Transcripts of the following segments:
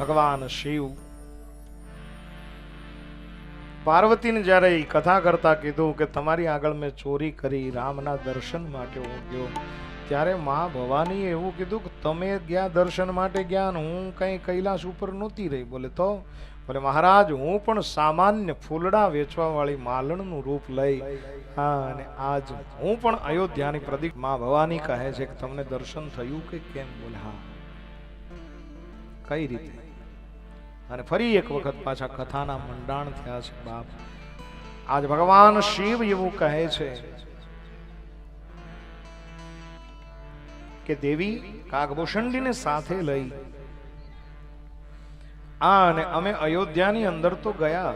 ભગવાન શિવ. પાર્વતીને જ્યારે એ કથા કરતા કીધું કે તમારી આગળ મેં ચોરી કરી, રામના દર્શન માટે હું ગયો, ત્યારે મા ભવાનીએ એવું કીધું કે તમે ગયા દર્શન માટે ગયા હું કંઈ કૈલાસ ઉપર નહોતી રહી. બોલે, તો? બોલે, મહારાજ, હું પણ સામાન્ય ફૂલડા વેચવા વાળી માલણનું રૂપ લઈ હા, અને આજ હું પણ અયોધ્યાની પ્રદીપ. મા ભવાની કહે છે કે, તમને દર્શન થયું કે કેમ? બોલે, હા. કઈ રીતે? અને ફરી એક વખત પાછા કથાના મંડાણ થયા છે, બાપ. આજ ભગવાન શિવ એવું કહે છે કે દેવી કાગભૂષણજીને સાથે લઈ. આ અને અમે અયોધ્યાની અંદર તો ગયા.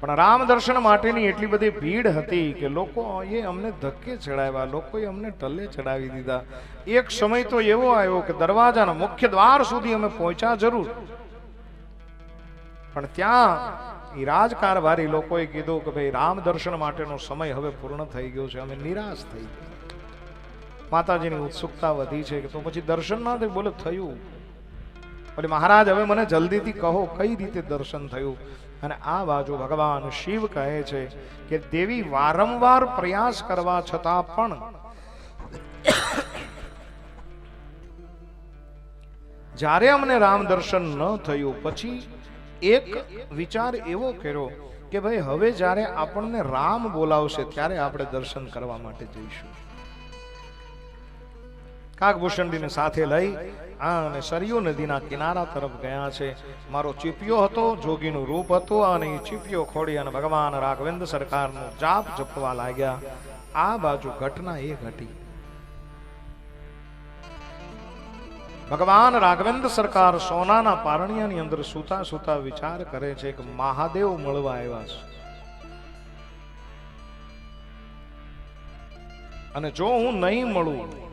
પણ રામ દર્શન માટેની એટલી બધી ભીડ હતી કે લોકો એ અમને ધક્કે ચડાવ્યા, લોકોએ અમને ટલ્લે ચડાવી દીધા. એક સમય તો એવો આવ્યો કે દરવાજાના મુખ્ય દ્વાર સુધી અમે પહોંચ્યા જરૂર. પણ ત્યાં એ રાજકારભારી લોકોએ કીધું કે ભાઈ, રામ દર્શન માટેનો સમય હવે પૂર્ણ થઈ ગયો છે, અમે નિરાશ થઈ ગયા. માતાજીની ઉત્સુકતા વધી છે કે તો પછી દર્શન ના થયું, બોલે થયું. એટલે મહારાજ, હવે મને જલ્દીથી કહો, કઈ રીતે દર્શન થયું? અને આ બાજુ ભગવાન શિવ કહે છે કે દેવી વારંવાર પ્રયાસ કરવા છતાં પણ જ્યારે અમને રામ દર્શન ન થયું, પછી એક વિચાર એવો કર્યો કે ભાઈ હવે જ્યારે આપણને રામ બોલાવશે, ત્યારે આપણે દર્શન કરવા માટે જઈશું. કાગભૂષણજીને સાથે લઈ અને સરયુ નદીના કિનારા તરફ ગયા છે. મારો ચીપિયો હતો, જોગીનું રૂપ હતું અને એ ચીપિયો ખોડી અને ભગવાન રાઘવેન્દ્ર સરકારનો જાપ જપવા લાગ્યા. આ બાજુ ઘટના એ ઘટી. ભગવાન રાઘવેન્દ્ર સરકાર સોનાના પારણિયાની અંદર સૂતા સૂતા વિચાર કરે છે કે મહાદેવ મળવા આવ્યા છે. અને જો હું નહીં મળું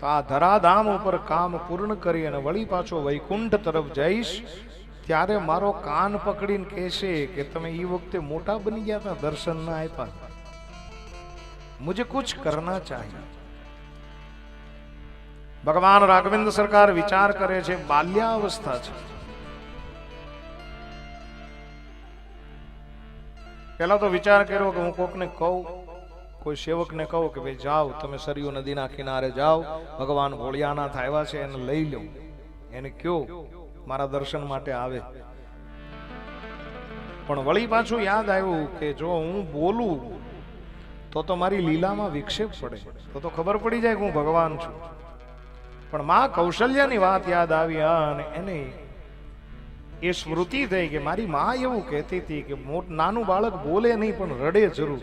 તો આ ધરાધામ ઉપર કામ પૂર્ણ કરી અને વળી પાછો વૈકુંઠ તરફ જઈશ, ત્યારે મારો કાન પકડીને કહેશે કે તમે એ વખતે મોટા બની ગયા હતા, દર્શન ના આપ્યા મુજે કુછ કરના ચાહીએ ભગવાન રાઘવેન્દ્ર સરકાર વિચાર કરે છે, બાલ્યાવસ્થા છે. પેલા તો વિચાર કર્યો કે હું કોકને કહું કોઈ સેવકને કહો કે ભાઈ જાઓ, તમે સરયુ નદીના કિનારે જાઓ, ભગવાન ભોળિયાનાથ આવ્યા છે, એને લઈ લો. એને કયો, મારા દર્શન માટે આવે. પણ વળી પાછું યાદ આવ્યું કે જો હું બોલું, તો તો મારી લીલામાં વિક્ષેપ પડે. તો તો ખબર પડી જાય કે હું ભગવાન છું. પણ માં કૌશલ્યની વાત યાદ આવી અને એને એ સ્મૃતિ થઈ કે મારી મા એવું કહેતી હતી કે મોટ, નાનું બાળક બોલે નહીં, પણ રડે જરૂર.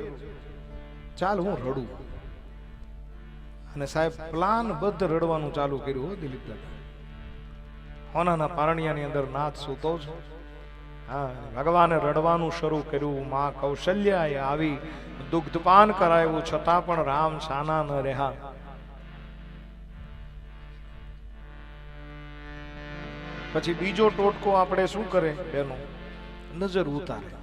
ચાલ હું રડું. અને સાહેબ પ્લાન બદ્ધ રડવાનું ચાલુ કર્યું હો દિલીપ દાદા. હોનાના પારણિયાની અંદર નાથ સૂતો છો હા ભગવાને રડવાનું શરૂ કર્યું. માં કૌશલ્યાએ આવી દુગ્ધપાન કરાયું છતાં પણ રામ સાના ન રહ્યા. પછી બીજો ટોટકો આપણે શું કરે? બેનો, નજર ઉતારે.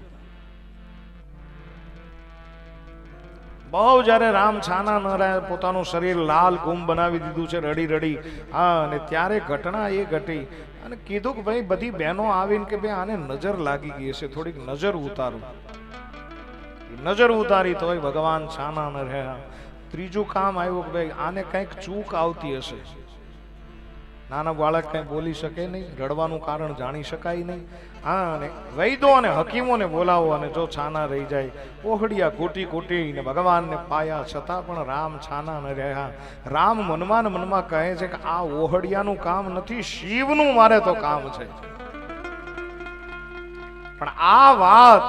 બહુ જ્યારે રામ છાના ન રહ્યા પોતાનું શરીર લાલ ગુમ બનાવી દીધું છે, રડી રડી. હા, અને ત્યારે ઘટના એ ઘટી અને કીધું કે ભાઈ, બધી બહેનો આવીને કે ભાઈ, આને નજર લાગી ગઈ હશે, થોડીક નજર ઉતારું. નજર ઉતારી તોય ભગવાન છાના ન રહ્યા ત્રીજું કામ આવ્યું કે ભાઈ, આને કંઈક ચૂક આવતી હશે. નાના બાળક કઈ બોલી શકે નહીં રડવાનું કારણ જાણી શકાય નહીં. હા, અને વૈદો અને હકીમોને બોલાવો અને જો છાના રહી જાય, ઓહડિયા કૂટી કૂટીને ભગવાનને પાયા છતાં પણ રામ છાના ન રહ્યા. રામ મનમાં મનમાં કહે છે કે આ ઓહડિયાનું કામ નથી, શિવનું મારે તો કામ છે. પણ આ વાત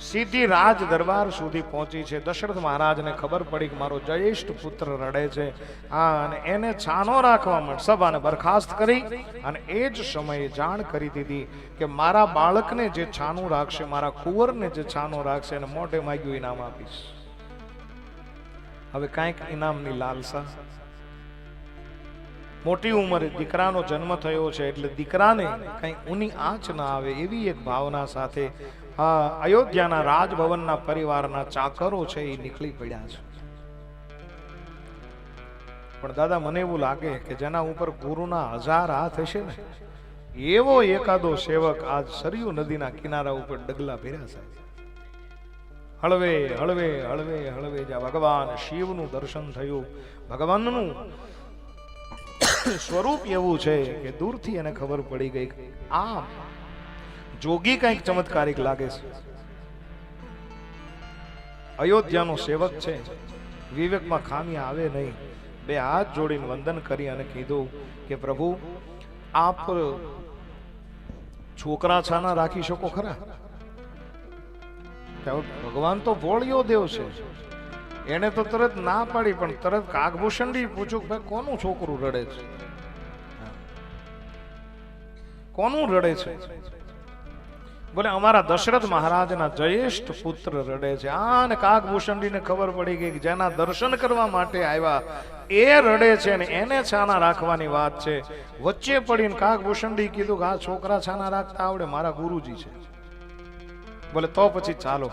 સીધી રાજ દરબાર સુધી પહોંચી છે. દશરથ મહારાજને ખબર પડી કે મારો જ્યેષ્ઠ પુત્ર રડે છે. આ અને એને છાનો રાખવા માટે સભાને બરખાસ્ત કરી અને એ જ સમયે જાણ કરી દીધી કે મારા બાળકને જે છાનું રાખશે, મારા કુંવરને જે છાનું રાખશે, એને મોઢે માગ્યું ઇનામ આપીશ. હવે કાંઈક ઇનામની લાલસા. મોટી ઉંમરે દીકરાનો જન્મ થયો છે એટલે દીકરાને કઈ ઊની આંચ ના આવે એવી એક ભાવના સાથે અયોધ્યાના રાજભવનના પરિવારના ચાકરો છે એ નીકળી પડ્યા છે. પણ દાદા, મને એવું લાગે કે જેના ઉપર ગુરુના હજાર હાથ હશે ને, એવો એકાદો સેવક આજ સરયુ નદીના કિનારા ઉપર ડગલા ભેર્યા છે. હળવે હળવે હળવે હળવે જ્યાં ભગવાન, શિવનું દર્શન થયું. ભગવાનનું સ્વરૂપ એવું છે કે દૂરથી એને ખબર પડી ગઈ આ જોગી કંઈક ચમત્કારિક લાગે છે. અયોધ્યાનો સેવક છે. વિવેકમાં ખામી આવે નહીં. બે હાથ જોડીને વંદન કરી અને કીધું કે, પ્રભુ, આપ છોકરા છાના રાખી શકો ખરા? ભગવાન તો ભોળિયો દેવ છે. એને તો તરત ના પાડી, પણ તરત કાગભૂષણથી પૂછ્યું ભાઈ, કોનું છોકરું રડે છે? કોનું રડે છે? બોલે, અમારા દશરથ મહારાજના જયેષ્ઠ પુત્ર રડે છે. આને કાગભૂષણજીને ખબર પડી ગઈ કે જેના દર્શન કરવા માટે આવ્યા, એ રડે છે ને એને છાના રાખવાની વાત છે. વચ્ચે પડીને કાગભૂષણજી કીધું કે, આ છોકરા છાના રાખતા આવડે, મારા ગુરુજી છે. બોલે, તો પછી ચાલો.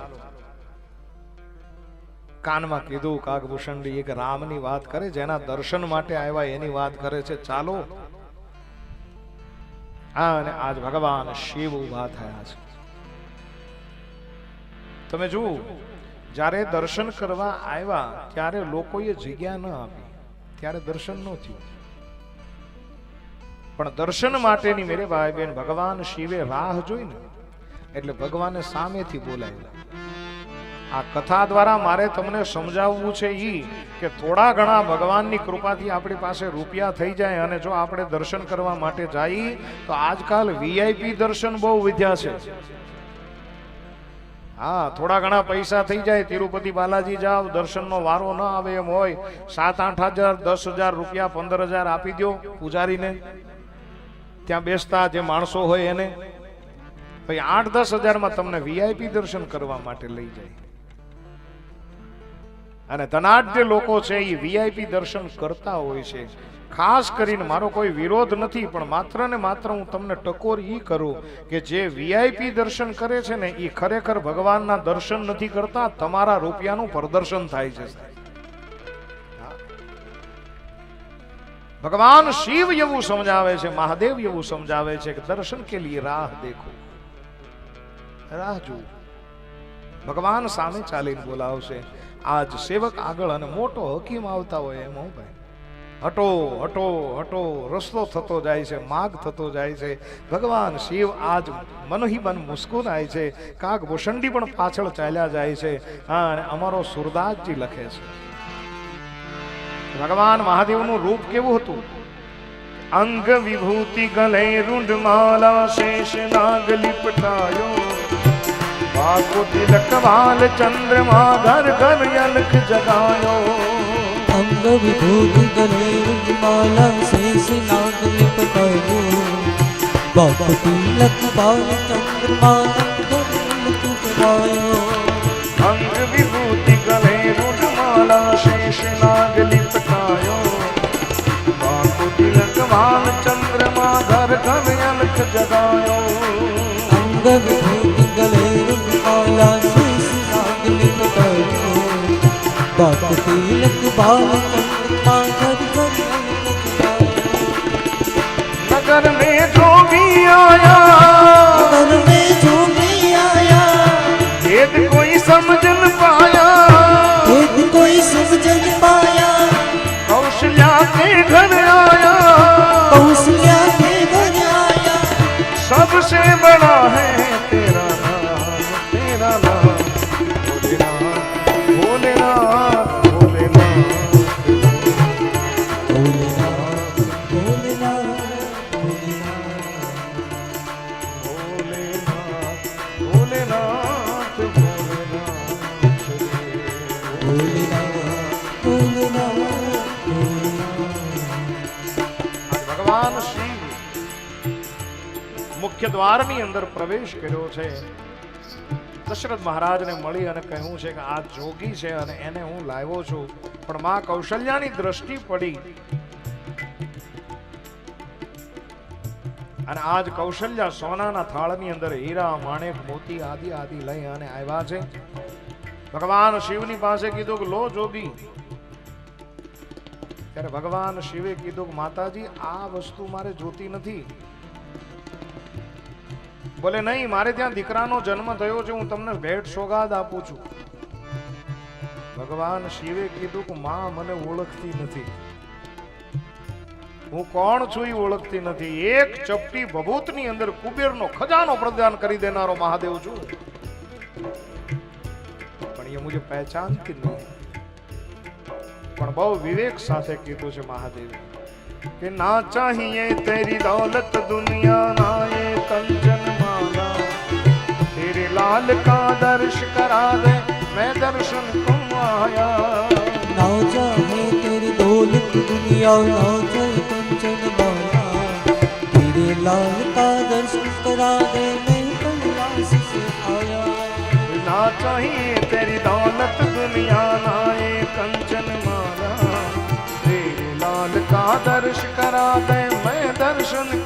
કાનમાં કીધું કાગભૂષણજી એક રામની વાત કરે, જેના દર્શન માટે આવ્યા, એની વાત કરે છે. ચાલો. અને આજ ભગવાન શિવ ઊભા થયા છે. તમે જુઓ, જ્યારે દર્શન કરવા આવ્યા, ત્યારે લોકોએ જગ્યા ન આપી. ત્યારે દર્શન ન થયું. પણ દર્શન માટેની મેરે ભાઈ બેન ભગવાન શિવે રાહ જોઈને, એટલે ભગવાને સામેથી બોલાવ્યા. આ કથા દ્વારા મારે તમને સમજાવવું છે એ કે થોડા ઘણા ભગવાનની કૃપાથી આપણી પાસે રૂપિયા થઈ જાય અને જો આપણે દર્શન કરવા માટે જઈએ તો આજકાલ વીઆઈપી દર્શન બહુ વિદ્યા છે. હા, થોડા ઘણા પૈસા થઈ જાય, તિરુપતિ બાલાજી જાઓ, દર્શનનો વારો ન આવે એમ હોય સાત આઠ હજાર, દસ હજાર રૂપિયા, પંદર હજાર આપી દો પૂજારીને. ત્યાં બેસતા જે માણસો હોય એને. ભાઈ આઠ દસ હજારમાં તમને વીઆઈપી દર્શન કરવા માટે લઈ જાય. અને ધનાઢ્ય લોકો છે એ વીઆઈપી દર્શન કરતા હોય છે. ખાસ કરીને મારો કોઈ વિરોધ નથી, પણ માત્ર ને માત્ર હું તમને ટકોર એ કરું કે જે વીઆઈપી દર્શન કરે છે ને એ ખરેખર ભગવાનના દર્શન નથી કરતા, તમારા રૂપિયાનું પ્રદર્શન થાય છે ભગવાન શિવ એવું સમજાવે છે, મહાદેવ એવું સમજાવે છે કે દર્શન કે લીએ રાહ દેખો. રાહ જુઓ. ભગવાન સામે ચાલીને બોલાવશે. આજ સેવક આગળ અને મોટો હકીમ આવતા હોય એમ, હો ભાઈ. હટો હટો હટો, રસ્તો થતો જાય છે માગ થતો જાય છે. ભગવાન શિવ આજ મનહી મન મુસ્કુરાય છે. કાગ ભૂષણડી પણ પાછળ ચાલ્યા જાય છે. હા, અને અમારો સુરદાસજી લખે છે. ભગવાન મહાદેવનું રૂપ કેવું હતું? અંગ વિભૂતિ ગલે રૂંઢ માલા શેષ નાગ લિપટાયો. बाबू तिलक भाल चंद्रमा घर घर अलख जगायो अंग विभूत गणेश माला शेष नाग लिपटायो बाबा तिलक भाल चंद्रमा घर अलख जगायो अंग विभूति गणेश माला शेष नाग लिपटायो बाबू तिलक भाल चंद्रमा घर घर अलख जगायो अंग તિલક ભાવ મુખ્ય દ્વારની અંદર પ્રવેશ કર્યો છે. દશરથ મહારાજને મળી અને કહ્યું છે કે આ જોગી છે અને એને હું લાવ્યો છું. પણ માં કૌશલ્યાની દ્રષ્ટિ પડી. અને આજ કૌશલ્યા સોનાના થાળની અંદર હીરા, માણેક, મોતી આદિ આદિ લઈ અને આવ્યા છે. ભગવાન શિવની પાસે કીધું કે લો જોગી. ત્યારે ભગવાન શિવે કીધું કે માતાજી, આ વસ્તુ મારે જોતી નથી. બોલે નહીં, મારે ત્યાં દીકરાનો જન્મ થયો છે, હું તમને ભેટ સોગાદ આપું છું. ભગવાન શિવે કીધું કે માં મને ઓળખતી નથી. હું કોણ છું એ ઓળખતી નથી. એક ચપટી ભભૂતની અંદર કુબેરનો ખજાનો પ્રદાન કરી દેનારો મહાદેવ છું. પણ એ મુજબ પહેચાનતી નહીં? પણ બહુ વિવેક સાથે કીધું છે મહાદેવ કે, ના ચાહીએ તેરી દોલત દુનિયા ના એ તન तेरे लाल का दर्श करा दे मैं दर्शन को आया ना चाहे तेरी दौलत दुनिया ना चाहे कंचन माया तेरे लाल का दर्शन करा दे मैं कैलाश से आया ना चाहिए तेरी दौलत दुनिया ना ये कंचन माला तेरे लाल का दर्श करा दे मैं दर्शन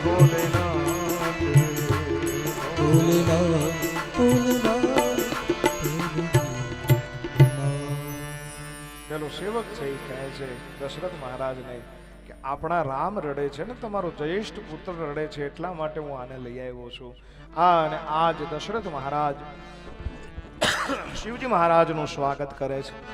પેલો સેવક છે એ કહે છે, દશરથ મહારાજને કે આપણા રામ રડે છે ને, તમારો જ્યેષ્ઠ પુત્ર રડે છે, એટલા માટે હું આને લઈ આવ્યો છું. આ અને આજ દશરથ મહારાજ, શિવજી મહારાજનું સ્વાગત કરે છે.